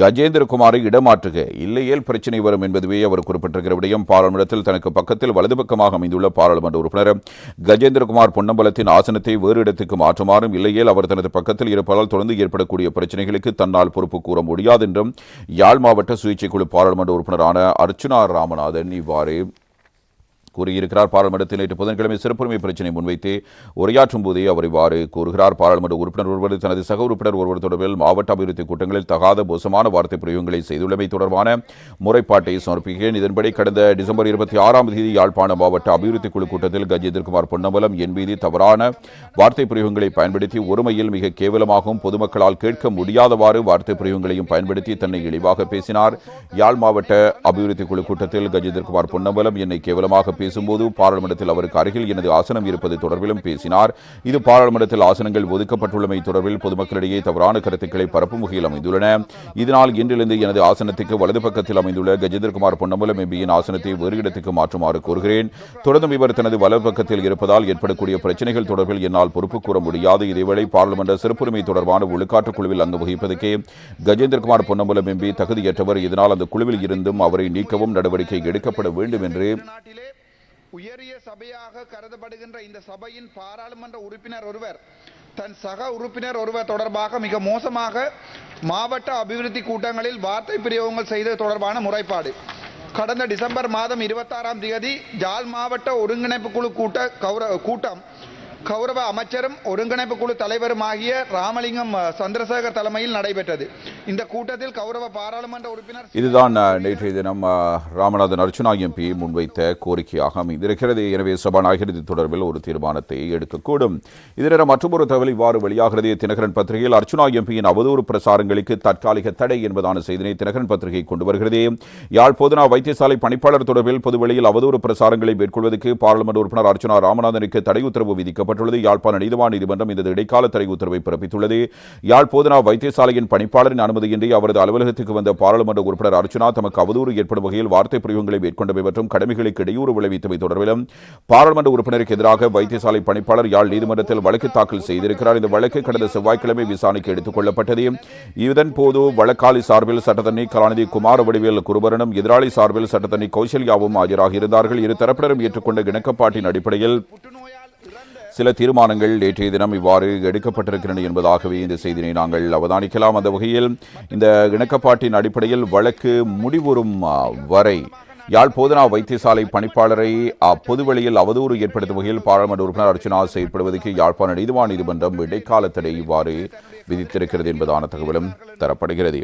கஜேந்திரகுமாரை இடமாற்றுக. இல்லையேல் பிரச்சனை வரும் என்பதுவே அவர் குறிப்பிட்டிருக்கிற விடயம். பாராளுமன்றத்தில் தனக்கு பக்கத்தில் வலது பக்கமாக அமைந்துள்ள பாராளுமன்ற உறுப்பினர் கஜேந்திரகுமார் பொன்னம்பலத்தின் ஆசனத்தை வேறு இடத்துக்கு மாற்றுமாறும் இல்லையேல் அவர் தனது பக்கத்தில் இருப்பதால் தொடர்ந்து ஏற்படக்கூடிய பிரச்சனைகளுக்கு தன்னால் பொறுப்பு கூற முடியாது என்றும் யாழ் மாவட்ட சுயேட்சை குழு பாராளுமன்ற உறுப்பினரான அர்ச்சுனா ராமநாதன் இவ்வாறு கூறியிருக்கிறார். பாராளுமன்றத்தில் நேற்று புதன்கிழமை சிறப்புரிமை பிரச்சினை முன்வைத்து உரையாற்றும் போதே அவர் இவ்வாறு கூறுகிறார். பாராளுமன்ற உறுப்பினர் ஒருவர் தனது சக உறுப்பினர் ஒருவர் தொடர்பில் மாவட்ட அபிவிருத்தி கூட்டங்களில் தகாத மோசமான வார்த்தை பிரயோகங்களை செய்துள்ளமை தொடர்பான முறைப்பாட்டை சமர்ப்பிக்கிறேன். இதன்படி கடந்த டிசம்பர் இருபத்தி ஆறாம் தேதி யாழ்ப்பாண மாவட்ட அபிவிருத்தி குழு கூட்டத்தில் கஜேந்திரகுமார் பொன்னம்பலம் என் மீது தவறான வார்த்தை பிரயோகங்களை பயன்படுத்தி ஒருமையில் மிக கேவலமாகவும் பொதுமக்களால் கேட்க முடியாதவாறு வார்த்தை பிரயோகங்களையும் பயன்படுத்தி தன்னை இழிவாக பேசினார். யாழ் மாவட்ட அபிவிருத்தி குழு கூட்டத்தில் கஜேந்திரகுமார் பொன்னம்பலம் என்னை கேவலமாக பேசும்போது பாராளுமன்றத்தில் அவருக்கு அருகில் எனது ஆசனம் இருப்பது தொடர்பிலும் பேசினார். இது பாராளுமன்றத்தில் ஆசனங்கள் ஒதுக்கப்பட்டுள்ளமை தொடர்பில் பொதுமக்களிடையே தவறான கருத்துக்களை பரப்பும் வகையில் அமைந்துள்ளன. இதனால் இன்றிலிருந்து எனது ஆசனத்துக்கு வலது பக்கத்தில் அமைந்துள்ள கஜேந்திரகுமார் பொன்னம்பலம் எம்பியின் ஆசனத்தை வேறு இடத்துக்கு மாற்றுமாறு கோருகிறேன். தொடர்ந்தும் இவர் தனது வலது பக்கத்தில் இருப்பதால் ஏற்படக்கூடிய பிரச்சனைகள் தொடர்பில் என்னால் பொறுப்பு கூற முடியாது. இதேவேளை பாராளுமன்ற சிறப்புரிமை தொடர்பான ஒழுக்காற்று குழுவில் அங்கு வகிப்பதற்கே கஜேந்திரகுமார் பொன்னம்பலம் எம்பி தகுதியற்றவர். இதனால் அந்த குழுவில் இருந்தும் அவரை நீக்கவும் நடவடிக்கை எடுக்கப்பட வேண்டும் என்று நாட்டிலே உயரிய சபையாக கருதப்படுகின்ற இந்த சபையின் பாராளுமன்ற உறுப்பினர் ஒருவர் தன் சக உறுப்பினர் ஒருவர் தொடர்பாக மிக மோசமாக மாவட்ட அபிவிருத்தி கூட்டங்களில் வார்த்தை பிரயோகங்கள் செய்தது தொடர்பான முறைப்பாடு. கடந்த டிசம்பர் மாதம் இருபத்தாறாம் தேதி ஜாழ் மாவட்ட ஒருங்கிணைப்பு குழு கூட்ட கௌர கூட்டம் கௌரவ அமைச்சரும் ஒருங்கிணைப்பு குழு தலைவருமாகிய ராமலிங்கம் சந்திரசேகர் தலைமையில் நடைபெற்றது. இந்த கூட்டத்தில் கௌரவ பாராளுமன்ற உறுப்பினர் இதுதான் நேற்றைய தினம் ராமநாதன் அர்ச்சுனா எம்பி முன்வைத்த கோரிக்கையாக அமைந்திருக்கிறது. எனவே சபாநாயகர் இது தொடர்பில் ஒரு தீர்மானத்தை எடுக்கக்கூடும். இதர மற்றொரு தகவல் இவ்வாறு வெளியாகிறது. தினகரன் பத்திரிகையில் அர்ச்சுனா எம்பியின் அவதூறு பிரசாரங்களுக்கு தற்காலிக தடை என்பதான செய்தினை தினகரன் பத்திரிகை கொண்டு வருகிறது. யாழ் போதனா வைத்தியசாலை பணிப்பாளர் தொடர்பில் பொதுவெளியில் அவதூறு பிரசாரங்களை மேற்கொள்வதற்கு பாராளுமன்ற உறுப்பினர் அர்ச்சுனா ராமநாதனுக்கு தடை உத்தரவு விதிக்கப்பட்டுள்ளது யாழ்ப்பாண நீதிவான் நீதிமன்றம் இந்த இடைக்கால தடை உத்தரவை பிறப்பித்துள்ளது. யாழ் போதனா வைத்தியசாலையின் பணிப்பாளரின் அனுமதியின்றி அவரது அலுவலகத்துக்கு வந்த பாராளுமன்ற உறுப்பினர் அர்ச்சனா தமக்கு அவதூறு ஏற்படும் வகையில் வார்த்தை பிரயோகங்களை மேற்கொண்டவை மற்றும் கடமைகளுக்கு இடையூறு விளைவித்தவை தொடர்பிலும் பாராளுமன்ற உறுப்பினருக்கு எதிராக வைத்தியசாலை பணிப்பாளர் யாழ் நீதிமன்றத்தில் வழக்கு தாக்கல் செய்திருக்கிறார். இந்த வழக்கு கடந்த செவ்வாய்க்கிழமை விசாரணைக்கு எடுத்துக் கொள்ளப்பட்டது. இதன்போது வழக்காளி சார்பில் சட்டத்தண்ணி கலாநிதி குமார வடிவேல் குருபரனும் எதிராளி சார்பில் சட்டத்தண்ணி கௌசல்யாவும் ஆஜராக இருந்தார்கள் இரு தரப்பினரும் ஏற்றுக்கொண்ட இணக்கப்பாட்டின் அடிப்படையில் சில தீர்மானங்கள் நேற்றைய தினம் இவ்வாறு எடுக்கப்பட்டிருக்கின்றன என்பதாகவே இந்த செய்தியை நாங்கள் அவதானிக்கலாம். அந்த வகையில் இந்த இணக்கப்பாட்டின் அடிப்படையில் வழக்கு முடிவுறும் வரை யாழ் போதனா வைத்தியசாலை பணிப்பாளரை அ, பொதுவெளியில் அவதூறு ஏற்படுத்தும் வகையில் பாராளுமன்ற உறுப்பினர் அர்ச்சனா செயற்படுவதற்கு யாழ்ப்பாண நீதிவான் நீதிமன்றம் இடைக்கால தடை இவ்வாறு விதித்திருக்கிறது என்பதான தகவலும் தரப்படுகிறது.